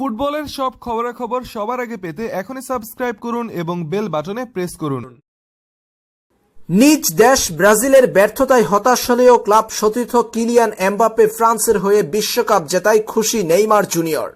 ফুটবলের সব খবরাখবর সবার আগে পেতে এখনই সাবস্ক্রাইব করুন এবং বেল বাটনে প্রেস করুন। নিজ দেশ ব্রাজিলের ব্যর্থতায় হতাশ হলেও ক্লাব সতীর্থ কিলিয়ান এমবাপ্পে ফ্রান্সের হয়ে বিশ্বকাপ জেতায় খুশি নেইমার জুনিয়র।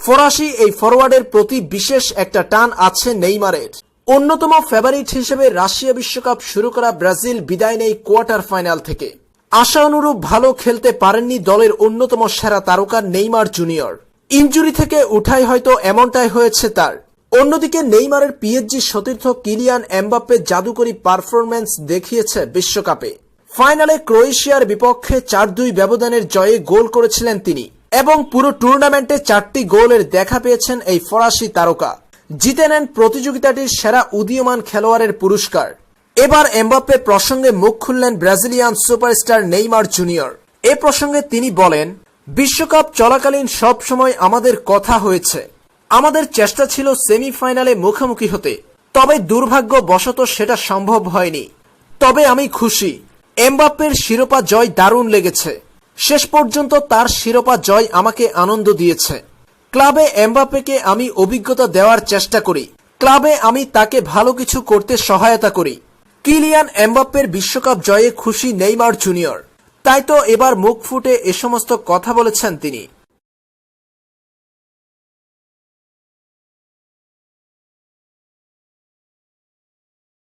ফরাসি এই ফরওয়ার্ডের প্রতি বিশেষ একটা টান আছে নেইমারের। অন্যতম ফেভারিট হিসেবে রাশিয়া বিশ্বকাপ শুরু করা ব্রাজিল বিদায় নেই কোয়ার্টার ফাইনাল থেকে। আশা অনুরূপ ভালো খেলতে পারেননি দলের অন্যতম সেরা তারকা নেইমার জুনিয়র। ইনজুরি থেকে উঠাই হয়তো এমনটাই হয়েছে তার। অন্যদিকে নেইমারের পিএইচজি সতীর্থ কিলিয়ান এমবাপ্পে জাদুকরী পারফরম্যান্স দেখিয়েছে বিশ্বকাপে। ফাইনালে ক্রোয়েশিয়ার বিপক্ষে চার দুই ব্যবধানের জয়ে গোল করেছিলেন তিনি এবং পুরো টুর্নামেন্টে চারটি গোলের দেখা পেয়েছেন এই ফরাসি তারকা। জিতে নেন প্রতিযোগিতাটির সেরা উদীয়মান খেলোয়াড়ের পুরস্কার। এবার এমবাপ্পে প্রসঙ্গে মুখ খুললেন ব্রাজিলিয়ান সুপারস্টার নেইমার জুনিয়র। এ প্রসঙ্গে তিনি বলেন বিশ্বকাপ চলাকালীন সব সময় আমাদের কথা হয়েছে। আমাদের চেষ্টা ছিল সেমিফাইনালে মুখোমুখি হতে। তবে দুর্ভাগ্যবশত সেটা সম্ভব হয়নি। তবে আমি খুশি। এমবাপ্পের শিরোপা জয় দারুণ লেগেছে। শেষ পর্যন্ত তার শিরোপা জয় আমাকে আনন্দ দিয়েছে। ক্লাবে এমবাপ্পেকে আমি অভিজ্ঞতা দেওয়ার চেষ্টা করি। ক্লাবে আমি তাকে ভালো কিছু করতে সহায়তা করি। কিলিয়ান এমবাপ্পের বিশ্বকাপ জয়ে খুশি নেইমার জুনিয়র। তাই তো এবার মুখ ফুটে এ সমস্ত কথা বলেছেন তিনি।